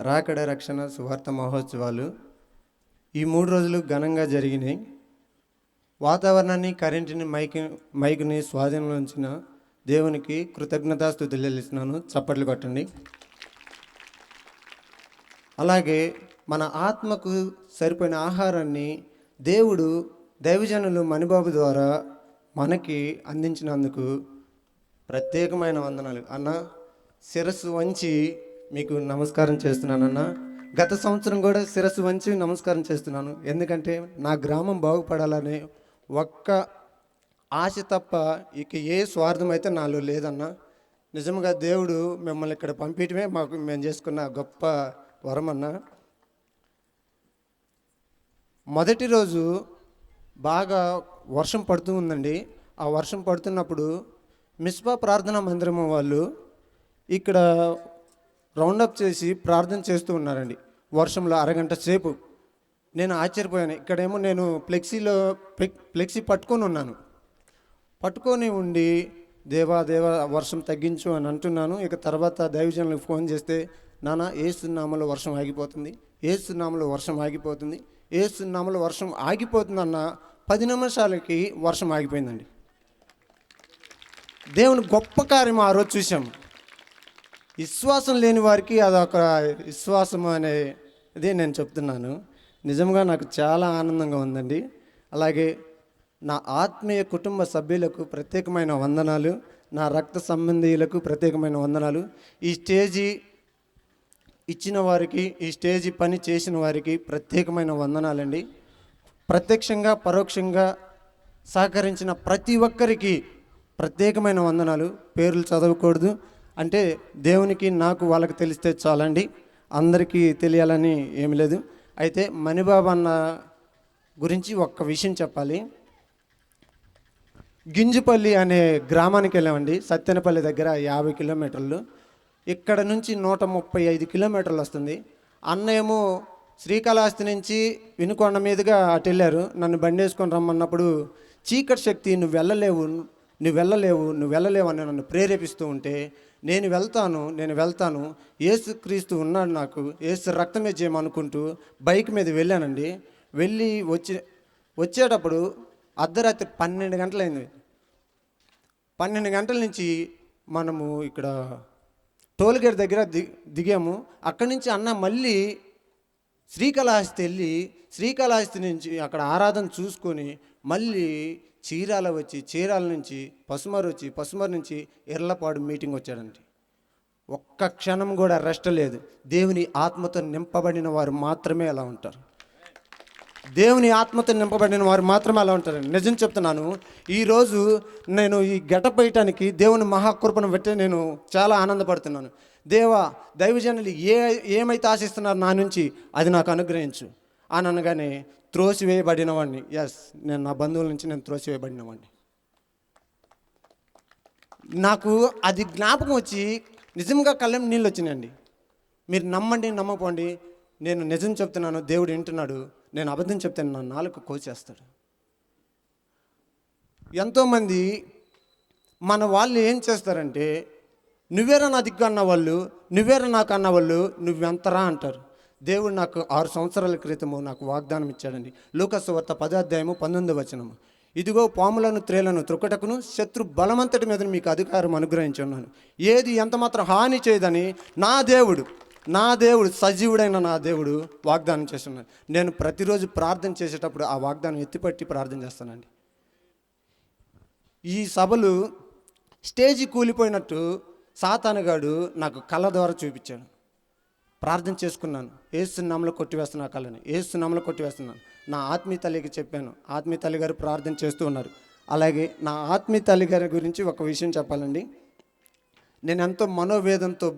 రాకడ రక్షణ సువార్త మహోత్సవాలు ఈ మూడు రోజులు ఘనంగా జరిగినాయి. వాతావరణాన్ని కరెంటుని మైక్ మైక్ని స్వాధీనంలో ఉంచిన దేవునికి కృతజ్ఞతాస్థుతులు చెల్లిస్తున్నాను. చప్పట్లు కొట్టండి. అలాగే మన ఆత్మకు సరిపోయిన ఆహారాన్ని దేవుడు దైవజనులు మణిబాబు ద్వారా మనకి అందించినందుకు ప్రత్యేకమైన వందనాలు. అన్న శిరస్సు వంచి మీకు నమస్కారం చేస్తున్నానన్న. గత సంవత్సరం కూడా శిరస్సు వంచి నమస్కారం చేస్తున్నాను. ఎందుకంటే నా గ్రామం బాగుపడాలని ఒక్క ఆశ తప్ప ఇక ఏ స్వార్థం అయితే నాలో లేదన్న నిజంగా దేవుడు మిమ్మల్ని ఇక్కడ పంపించడమే మాకు మేము చేసుకున్న గొప్ప వరం అన్న మొదటి రోజు బాగా వర్షం పడుతూ ఉందండి. ఆ వర్షం పడుతున్నప్పుడు మిస్బా ప్రార్థనా మందిరం వాళ్ళు ఇక్కడ రౌండప్ చేసి ప్రార్థన చేస్తూ ఉన్నారండి. వర్షంలో అరగంట సేపు. నేను ఆశ్చర్యపోయాను. ఇక్కడేమో నేను ఫ్లెక్సీలో ఫ్లెక్సీ పట్టుకొని ఉన్నాను. పట్టుకొని ఉండి దేవా దేవా వర్షం తగ్గించు అని అంటున్నాను. ఇక తర్వాత దైవజనులకు ఫోన్ చేస్తే నానా ఏసునామలో వర్షం ఆగిపోతుంది. ఏసునామలో వర్షం ఆగిపోతుంది. ఏసునామలో వర్షం ఆగిపోతుందన్న పది నిమిషాలకి వర్షం ఆగిపోయిందండి. దేవుని గొప్ప కార్యం ఆ రోజు చూసాము విశ్వాసం లేని వారికి అదొక విశ్వాసం అనే ఇదే నేను చెప్తున్నాను. నిజంగా నాకు చాలా ఆనందంగా ఉందండి. అలాగే నా ఆత్మీయ కుటుంబ సభ్యులకు ప్రత్యేకమైన వందనాలు నా రక్త సంబంధీయులకు ప్రత్యేకమైన వందనాలు. ఈ స్టేజీ ఇచ్చిన వారికి ఈ స్టేజీ పని చేసిన వారికి ప్రత్యేకమైన వందనాలండి. ప్రత్యక్షంగా పరోక్షంగా సహకరించిన ప్రతి ఒక్కరికి ప్రత్యేకమైన వందనాలు. పేర్లు చదవకూడదు అంటే దేవునికి నాకు వాళ్ళకి తెలిస్తే చాలండి. అందరికీ తెలియాలని ఏమి లేదు. అయితే మణిబాబు అన్న గురించి ఒక్క విషయం చెప్పాలి. గింజుపల్లి అనే గ్రామానికి వెళ్ళామండి. సత్తెనపల్లి దగ్గర యాభై కిలోమీటర్లు. ఇక్కడ నుంచి నూట ముప్పై ఐదు కిలోమీటర్లు వస్తుంది. అన్న ఏమో శ్రీకాళహస్తి నుంచి వినుకొండ మీదుగా అటు వెళ్ళారు. నన్ను బండి వేసుకొని రమ్మన్నప్పుడు చీకటి శక్తి నువ్వు వెళ్ళలేవు నువ్వు వెళ్ళలేవు నువ్వు వెళ్ళలేవు అని నన్ను ప్రేరేపిస్తూ ఉంటే నేను వెళ్తాను నేను వెళ్తాను. ఏసు క్రీస్తు ఉన్నాడు నాకు. ఏసు రక్తమే చేయమనుకుంటూ బైక్ మీద వెళ్ళానండి. వెళ్ళి వచ్చి వచ్చేటప్పుడు అర్ధరాత్రి పన్నెండు గంటలైంది. పన్నెండు గంటల నుంచి మనము ఇక్కడ టోల్గేట్ దగ్గర ది దిగాము. అక్కడి నుంచి అన్న మళ్ళీ శ్రీకాళహస్తి వెళ్ళి శ్రీకాళహస్తి నుంచి అక్కడ ఆరాధన చూసుకొని మళ్ళీ చీరాల వచ్చి చీరాల నుంచి పసుమరు వచ్చి పసుమరు నుంచి ఎర్లపాడు మీటింగ్ వచ్చాడండి. ఒక్క క్షణం కూడా రెస్ట్ లేదు. దేవుని ఆత్మతో నింపబడిన వారు మాత్రమే అలా ఉంటారు. దేవుని ఆత్మతో నింపబడిన వారు మాత్రమే అలా ఉంటారు నిజం చెప్తున్నాను ఈరోజు నేను ఈ గెటప్ వేయటానికి దేవుని మహాకృపను పెట్టి నేను చాలా ఆనందపడుతున్నాను. దేవా దైవజనులు ఏ ఏమైతే ఆశిస్తున్నారో నా నుంచి అది నాకు అనుగ్రహించు. అని అనగానే త్రోసివేయబడినవాడిని ఎస్ నేను నా బంధువుల నుంచి నేను త్రోసివేయబడినవాడిని నాకు అది జ్ఞాపకం వచ్చి నిజంగా కళ్ళెం నీళ్ళు వచ్చినాయండి మీరు నమ్మండి నమ్మకోండి. నేను నిజం చెప్తున్నాను దేవుడు వింటున్నాడు. నేను అబద్ధం చెప్తాను నా నాలుగు కోచేస్తాడు ఎంతోమంది మన వాళ్ళు ఏం చేస్తారంటే నువ్వేరా నా దిక్కు అన్న వాళ్ళు నువ్వేరా నాకు అన్న వాళ్ళు నువ్వెంతరా అంటారు. దేవుడు నాకు ఆరు సంవత్సరాల క్రితము నాకు వాగ్దానం ఇచ్చాడండి. లోకస్వార్త పదాధ్యాయము పంతొమ్మిది వచనము. ఇదిగో పాములను త్రేలను త్రుక్కటకును శత్రు బలమంతటి మీద మీకు అధికారం అనుగ్రహించున్నాను. ఏది ఎంత మాత్రం హాని చేయదని నా దేవుడు నా దేవుడు సజీవుడైన నా దేవుడు వాగ్దానం చేస్తున్నాడు. నేను ప్రతిరోజు ప్రార్థన చేసేటప్పుడు ఆ వాగ్దానం ఎత్తిపట్టి ప్రార్థన చేస్తానండి. ఈ సభలు స్టేజి కూలిపోయినట్టు సాతానుగాడు నాకు కళ్ళ ద్వారా చూపించాడు. ప్రార్థన చేసుకున్నాను. ఏసునామలో కొట్టివేస్తున్నా ఆ కళ్ళని ఏసునామలో కొట్టివేస్తున్నాను. నా ఆత్మీయ తల్లికి చెప్పాను. ఆత్మీయ తల్లి గారు ప్రార్థన చేస్తూ ఉన్నారు. అలాగే నా ఆత్మీయ తల్లి గారి గురించి ఒక విషయం చెప్పాలండి. నేను ఎంతో మనోవేదంతో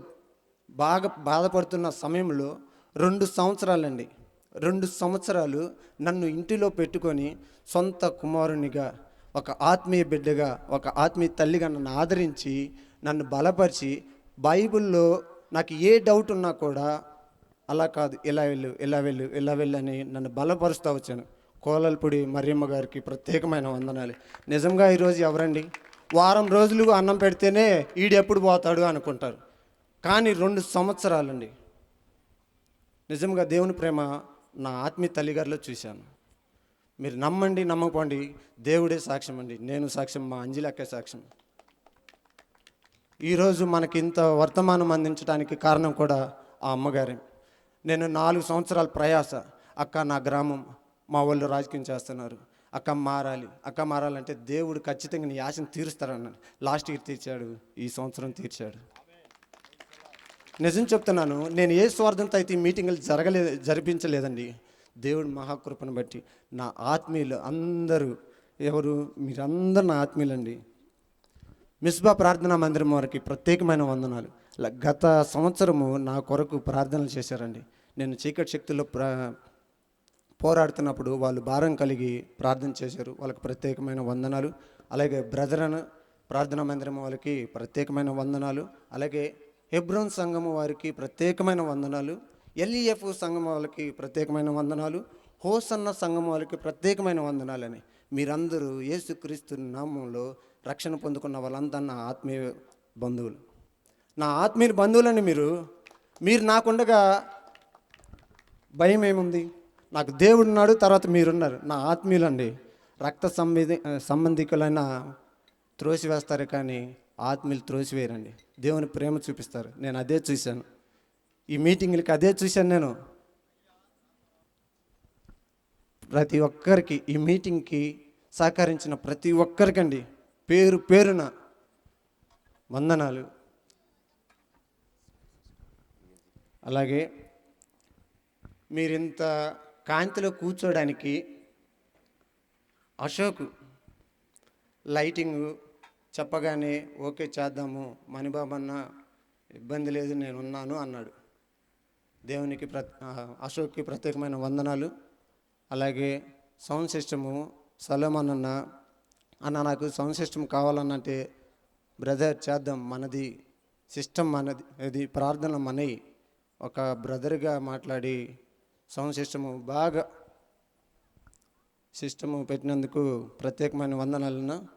బాగా బాధపడుతున్న సమయంలో రెండు సంవత్సరాలండి. రెండు సంవత్సరాలు నన్ను ఇంటిలో పెట్టుకొని సొంత కుమారునిగా ఒక ఆత్మీయ బిడ్డగా ఒక ఆత్మీయ తల్లిగా నన్ను ఆదరించి నన్ను బలపరిచి బైబిల్లో నాకు ఏ డౌట్ ఉన్నా కూడా అలా కాదు ఇలా వెళ్ళు ఇలా వెళ్ళు ఇలా వెళ్ళు అని నన్ను బలపరుస్తూ వచ్చాను. కోలల్పూడి మరియమ్మ గారికి ప్రత్యేకమైన వందనాలు. నిజంగా ఈరోజు ఎవరండి? వారం రోజులు అన్నం పెడితేనే ఈడెప్పుడు పోతాడు అనుకుంటారు. కానీ రెండు సంవత్సరాలండి. నిజంగా దేవుని ప్రేమ నా ఆత్మీయ తల్లిగారిలో చూశాను. మీరు నమ్మండి నమ్మకండి దేవుడే సాక్ష్యం అండి నేను సాక్ష్యం మా అంజలక్క సాక్ష్యం. ఈరోజు మనకి ఇంత వర్తమానం అందించడానికి కారణం కూడా ఆ అమ్మగారే. నేను నాలుగు సంవత్సరాల ప్రయాస అక్క నా గ్రామం మా వాళ్ళు రాజకీయం చేస్తున్నారు. అక్క మారాలి. అక్క మారాలంటే దేవుడు ఖచ్చితంగా నీ ఆశను తీరుస్తాడన్నాడు లాస్ట్ ఇయర్ తీర్చాడు. ఈ సంవత్సరం తీర్చాడు. నిజం చెప్తున్నాను నేను ఏ స్వార్థంతో అయితే ఈ మీటింగ్లు జరగలే జరిపించలేదండి దేవుడి మహాకృపను బట్టి నా ఆత్మీయులు అందరూ ఎవరు మీరందరు నా ఆత్మీయులండి. మిస్బా ప్రార్థనా మందిరం వారికి ప్రత్యేకమైన వందనాలు. గత సంవత్సరము నా కొరకు ప్రార్థనలు చేశారండి. నేను చీకటి శక్తుల్లో పోరాడుతున్నప్పుడు వాళ్ళు భారం కలిగి ప్రార్థన చేశారు. వాళ్ళకి ప్రత్యేకమైన వందనాలు. అలాగే బ్రదర్ ప్రార్థనా మందిరం వాళ్ళకి ప్రత్యేకమైన వందనాలు. అలాగే హెబ్రోన్ సంఘం వారికి ప్రత్యేకమైన వందనాలు. ఎల్ఈఎఫ్ సంఘం వాళ్ళకి ప్రత్యేకమైన వందనాలు. హోసన్న సంఘం వాళ్ళకి ప్రత్యేకమైన వందనాలని. మీరందరూ యేసుక్రీస్తు నామంలో రక్షణ పొందుకున్న వాళ్ళంతా నా ఆత్మీయ బంధువులు. నా ఆత్మీయ బంధువులని మీరు మీరు నాకుండగా భయం ఏముంది? నాకు దేవుడు ఉన్నాడు తర్వాత మీరున్నారు. నా ఆత్మీయులండి రక్త సంబంధి సంబంధికులైన త్రోసివేస్తారు కానీ ఆత్మీయులు త్రోసివేయరండి. దేవుని ప్రేమ చూపిస్తారు. నేను అదే చూశాను. ఈ మీటింగ్లకి అదే చూశాను నేను. ప్రతి ఒక్కరికి ఈ మీటింగ్కి సహకరించిన ప్రతి ఒక్కరికండి పేరు పేరున వందనాలు. అలాగే మీరింత కాంతిలో కూర్చోడానికి అశోక్ లైటింగ్ చెప్పగానే ఓకే చేద్దాము మణిబాబన్న ఇబ్బంది లేదు నేను ఉన్నాను అన్నాడు. దేవునికి ప్ర అశోక్కి ప్రత్యేకమైన వందనాలు. అలాగే సౌండ్ సిస్టము సలోమన్ అన్న అన్న నాకు సౌండ్ సిస్టమ్ కావాలన్నంటే బ్రదర్ చేద్దాం మనది సిస్టమ్ మనది ఇది ప్రార్థన మనవి ఒక బ్రదర్గా మాట్లాడి సౌండ్ సిస్టము బాగా సిస్టము పెట్టినందుకు ప్రత్యేకమైన వందనాలను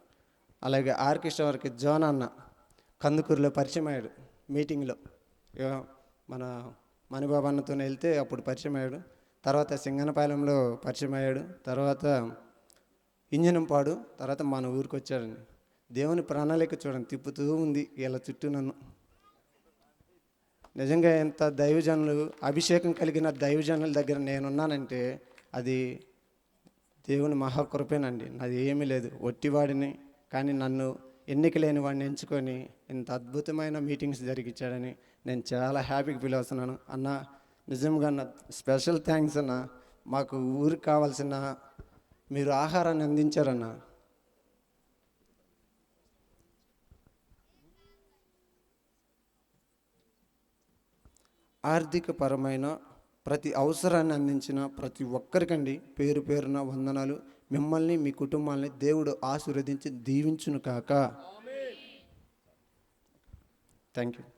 అలాగే ఆర్కెస్ట్రా వారికి జోన్ అన్న కందుకూరులో పరిచయం అయ్యాడు మీటింగ్లో. ఇక మన మణిబాబు అన్నతో వెళ్తే అప్పుడు పరిచయం అయ్యాడు తర్వాత సింగనపాలెంలో పరిచయం అయ్యాడు. తర్వాత ఇంజనంపాడు తర్వాత మన ఊరికి వచ్చాడండి దేవుని ప్రణాళిక చూడండి తిప్పుతూ ఉంది ఇలా చుట్టూ నన్ను. నిజంగా ఎంత దైవజనులు అభిషేకం కలిగిన దైవజనుల దగ్గర నేనున్నానంటే అది దేవుని మహాకృపేనండి. నాది ఏమీ లేదు. ఒట్టివాడిని కానీ నన్ను ఎన్నిక లేని వాడిని ఎంచుకొని ఇంత అద్భుతమైన మీటింగ్స్ జరిగించాడని నేను చాలా హ్యాపీగా ఫీల్ అవుతున్నాను. అన్న నిజంగా అన్న స్పెషల్ థ్యాంక్స్ అన్న. మాకు ఊరికి కావాల్సిన మీరు ఆహారాన్ని అందించారన్న. ఆర్థిక పరమైన ప్రతి అవసరాన్ని అందించిన ప్రతి ఒక్కరికండి పేరు పేరున వందనాలు. మిమ్మల్ని మీ కుటుంబాన్ని దేవుడు ఆశీర్వదించి దీవించును కాక. Thank you.